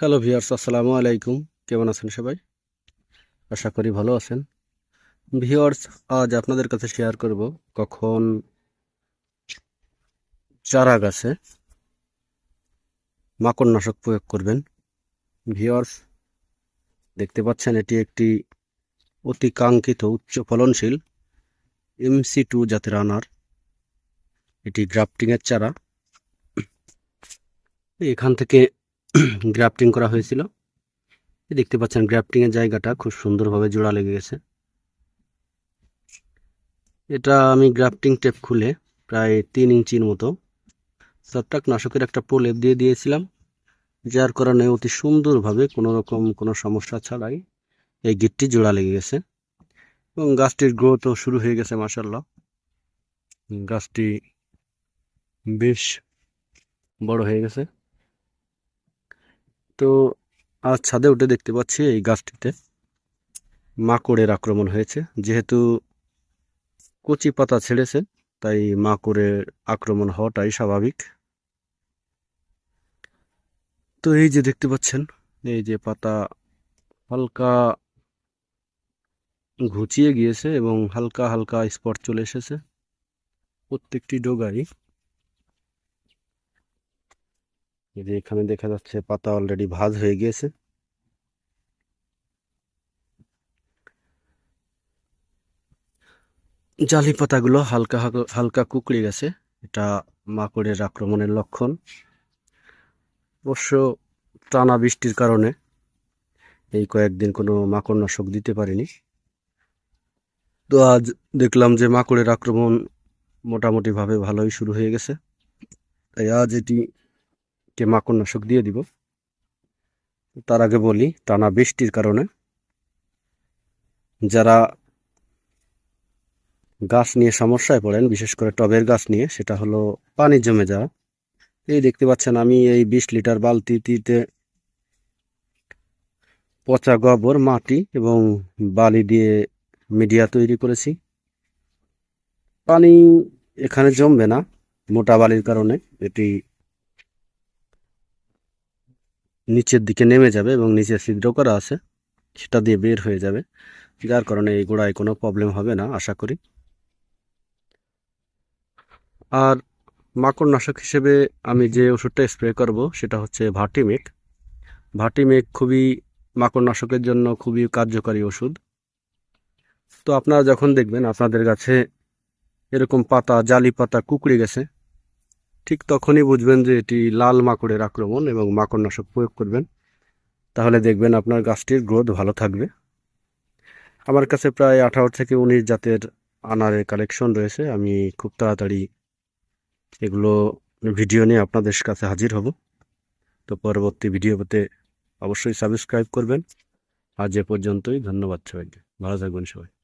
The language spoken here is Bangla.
হ্যালো ভিউয়ার্স আসসালামু আলাইকুম। কেমন আছেন সবাই? আশা করি ভালো আছেন। ভিউয়ার্স আজ আপনাদের কাছে শেয়ার করব কখন চারা গাছে মাকড়নাশক প্রয়োগ করবেন। ভিউয়ার্স দেখতে পাচ্ছেন এটি একটি অতি কাঙ্ক্ষিত উচ্চ ফলনশীল এমসি টু জাতের আনার। এটি গ্রাফটিংয়ের চারা। এখান থেকে গ্রাফটিং করা হয়েছিল। দেখতে পাচ্ছেন গ্রাফটিং এর জায়গাটা খুব সুন্দরভাবে জোড়া লেগে গেছে। এটা আমি গ্রাফটিং টেপ খুলে প্রায় তিন ইঞ্চির মতো ছত্রাক নাশকের একটা প্রলেপ দিয়ে দিয়েছিলাম, যার কারণে অতি সুন্দরভাবে কোনো রকম কোনো সমস্যা ছাড়াই এই গিটটি জোড়া লেগে গেছে। এবং গাছটির গ্রোথও শুরু হয়ে গেছে মাসাল্লাহ গাছটি বেশ বড় হয়ে গেছে। তো আজ ছাদে উঠে দেখতে পাচ্ছি এই গাছটিতে মাকড়ের আক্রমণ হয়েছে। যেহেতু কচি পাতা ছেড়েছে, তাই মাকড়ের আক্রমণ হওয়াটাই স্বাভাবিক। তো এই যে দেখতে পাচ্ছেন, এই যে পাতা হালকা ঘুচিয়ে গিয়েছে এবং হালকা হালকা স্পট চলে এসেছে প্রত্যেকটি ডোগাই এই যে এখানে দেখা যাচ্ছে পাতা অলরেডি ভাজ হয়ে গিয়েছে। জালি পাতাগুলো হালকা, হালকা- কুকড়ে গেছে। এটা মাকড়ের আক্রমণের লক্ষণ। অবশ্য টানা বৃষ্টির কারণে এই কয়েকদিন কোনো মাকড়নাশক দিতে পারিনি। তো আজ দেখলাম যে মাকড়ের আক্রমণ মোটামুটিভাবে ভালোই শুরু হয়ে গেছে। তাই আজ এটি কে মাকড়নাশক দিয়ে দিব। তার আগে বলি, টানা বৃষ্টির কারণে যারা গাছ নিয়ে সমস্যায় পড়েন, বিশেষ করে টবের গাছ নিয়ে, সেটা হলো পানি জমে যাওয়া। এই দেখতে পাচ্ছেন আমি এই বিশ লিটার বালতিটিতে পচা গোবর, মাটি এবং বালি দিয়ে মিডিয়া তৈরি করেছি। পানি এখানে জমবে না, মোটা বালির কারণে। এটি নিচের দিকে নেমে যাবে এবং নিচে ছিদ্র করা আছে, সেটা দিয়ে বের হয়ে যাবে। যার কারণে এই গোড়ায় কোনো প্রবলেম হবে না, আশা করি। আর মাকড়নাশক হিসেবে আমি যে ওষুধটা স্প্রে করব, সেটা হচ্ছে ভাটিমেক ভাটিমেক খুবই মাকড়নাশকের জন্য খুবই কার্যকারী ওষুধ। তো আপনারা যখন দেখবেন, আপনাদের গাছে এরকম পাতা, জালি পাতা কুকড়ে গেছে ঠিক তখনই বুঝবেন যে এটি লাল মাকড়ের আক্রমণ এবং মাকড়নাশক প্রয়োগ করবেন। তাহলে দেখবেন আপনার গাছটির গ্রোথ ভালো থাকবে। আমার কাছে প্রায় আঠারো থেকে উনিশ জাতের আনারের কালেকশন রয়েছে। আমি খুব তাড়াতাড়ি এগুলো ভিডিও নিয়ে আপনাদের কাছে হাজির হব। তো পরবর্তী ভিডিও পেতে অবশ্যই সাবস্ক্রাইব করবেন। আজ এ পর্যন্তই। ধন্যবাদ সবাইকে। ভালো থাকবেন সবাই।